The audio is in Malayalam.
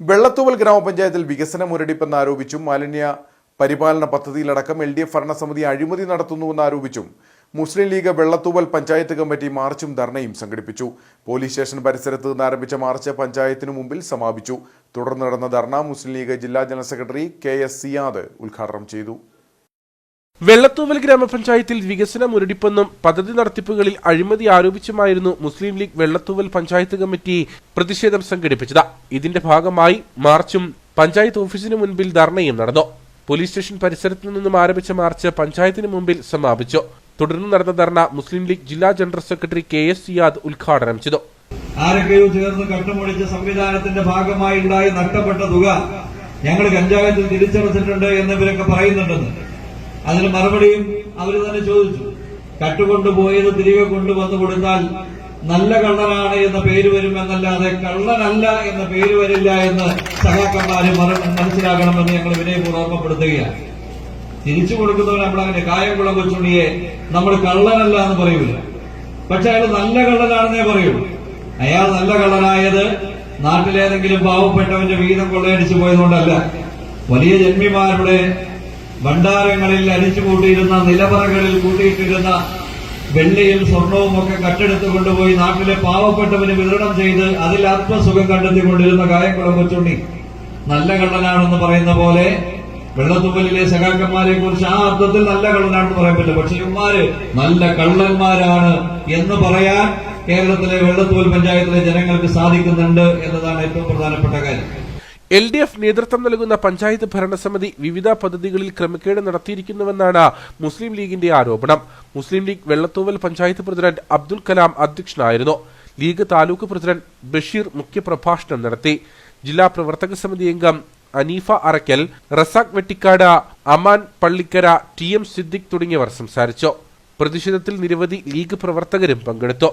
വെള്ളത്തൂവൽ ഗ്രാമപഞ്ചായത്തിൽ വികസന മുരടിപ്പെന്ന് ആരോപിച്ചും മാലിന്യ പരിപാലന പദ്ധതിയിലടക്കം എൽ ഡി എഫ് ഭരണസമിതി അഴിമതി നടത്തുന്നുവെന്ന് ആരോപിച്ചും മുസ്ലിം ലീഗ് വെള്ളത്തൂവൽ പഞ്ചായത്ത് കമ്മിറ്റി മാർച്ചും ധർണയും സംഘടിപ്പിച്ചു. പോലീസ് സ്റ്റേഷൻ പരിസരത്ത് നിന്ന് ആരംഭിച്ച മാർച്ച് പഞ്ചായത്തിനു മുമ്പിൽ സമാപിച്ചു. തുടർന്ന് നടന്ന ധർണ മുസ്ലിം ലീഗ് ജില്ലാ general secretary K S Siyad ഉദ്ഘാടനം ചെയ്തു. വെള്ളത്തൂവൽ ഗ്രാമപഞ്ചായത്തിൽ വികസന മുരടിപ്പെന്നും പദ്ധതി നടത്തിപ്പുകളിൽ അഴിമതി ആരോപിച്ചുമായിരുന്നു മുസ്ലിം ലീഗ് വെള്ളത്തൂവൽ പഞ്ചായത്ത് കമ്മിറ്റി പ്രതിഷേധം സംഘടിപ്പിച്ചത്. ഇതിന്റെ ഭാഗമായി മാർച്ചും പഞ്ചായത്ത് ഓഫീസിന് മുൻപിൽ ധർണയും നടന്നു. പോലീസ് സ്റ്റേഷൻ പരിസരത്തു നിന്നും ആരംഭിച്ച മാർച്ച് പഞ്ചായത്തിന് മുമ്പിൽ സമാപിച്ചു. തുടർന്ന് നടന്ന ധർണ മുസ്ലിം ലീഗ് ജില്ലാ general secretary K S Siyad ഉദ്ഘാടനം ചെയ്തു. ചേർന്ന് കട്ടുമുടിച്ച സംവിധാനത്തിന്റെ ഭാഗമായി ഉണ്ടായി നഷ്ടപ്പെട്ട തുക ഞങ്ങൾ പഞ്ചായത്തിൽ തിരിച്ചടച്ചിട്ടുണ്ട് എന്നിവരൊക്കെ പറയുന്നുണ്ടെന്ന്. അതിന് മറുപടിയും അവർ തന്നെ ചോദിച്ചു. കട്ടുകൊണ്ടുപോയത് തിരികെ കൊണ്ടുവന്നു കൊടുത്താൽ നല്ല കള്ളനാണ് എന്ന പേര് വരുമെന്നല്ലാതെ കള്ളനല്ല എന്ന പേര് വരില്ല എന്ന് സഹാക്കന്മാര് മനസ്സിലാക്കണമെന്ന് ഞങ്ങൾ വിനയപൂർവം ഓർമ്മപ്പെടുത്തുകയാണ്. തിരിച്ചു കൊടുക്കുന്നവർ നമ്മളങ്ങനെ കായംകുളം കൊച്ചുണ്ണിയെ നമ്മൾ കള്ളനല്ല എന്ന് പറയൂല. പക്ഷെ അയാൾ നല്ല കള്ളനാണെന്നേ പറയൂ. അയാൾ നല്ല കള്ളനായത് നാട്ടിലേതെങ്കിലും പാവപ്പെട്ടവന്റെ വീതം കൊള്ളയടിച്ചു പോയതുകൊണ്ടല്ല. വലിയ ജന്മിമാരുടെ ഭണ്ഡാരങ്ങളിൽ അടിച്ചു കൂട്ടിയിരുന്ന നിലവറകളിൽ കൂട്ടിയിട്ടിരുന്ന വെള്ളിയും സ്വർണവും ഒക്കെ കട്ടെടുത്ത് കൊണ്ടുപോയി നാട്ടിലെ പാവപ്പെട്ടവന് വിതരണം ചെയ്ത് അതിൽ ആത്മസുഖം കണ്ടെത്തിക്കൊണ്ടിരുന്ന കായംകുളം കൊച്ചുണ്ണി. നല്ല കള്ളനാണെന്ന് പറയുന്ന പോലെ വെള്ളത്തുമ്പലിലെ സഖാക്കന്മാരെ കുറിച്ച് ആ അർത്ഥത്തിൽ നല്ല കള്ളനാണെന്ന് പറയാൻ പറ്റില്ല. പക്ഷെ ഇവന്മാര് നല്ല കള്ളന്മാരാണ് എന്ന് പറയാൻ കേരളത്തിലെ വെള്ളത്തൂൽ പഞ്ചായത്തിലെ ജനങ്ങൾക്ക് സാധിക്കുന്നുണ്ട് എന്നതാണ് ഏറ്റവും പ്രധാനപ്പെട്ട കാര്യം. എൽ ഡി എഫ് നേതൃത്വം നൽകുന്ന പഞ്ചായത്ത് ഭരണസമിതി വിവിധ പദ്ധതികളിൽ ക്രമക്കേട് നടത്തിയിരിക്കുന്നുവെന്നാണ് മുസ്ലിം ലീഗിന്റെ ആരോപണം. മുസ്ലിം ലീഗ് വെള്ളത്തൂവൽ പഞ്ചായത്ത് പ്രസിഡന്റ് അബ്ദുൽ കലാം അധ്യക്ഷനായിരുന്നു. ലീഗ് താലൂക്ക് പ്രസിഡന്റ് ബഷീർ മുഖ്യപ്രഭാഷണം നടത്തി. ജില്ലാ പ്രവർത്തക സമിതി അംഗം അനീഫ അറക്കൽ റസാഖ് വെട്ടിക്കാട് അമാൻ പള്ളിക്കര ടി എം സിദ്ദിഖ് തുടങ്ങിയവർ സംസാരിച്ചു. പ്രതിഷേധത്തിൽ നിരവധി ലീഗ് പ്രവർത്തകരും പങ്കെടുത്തു.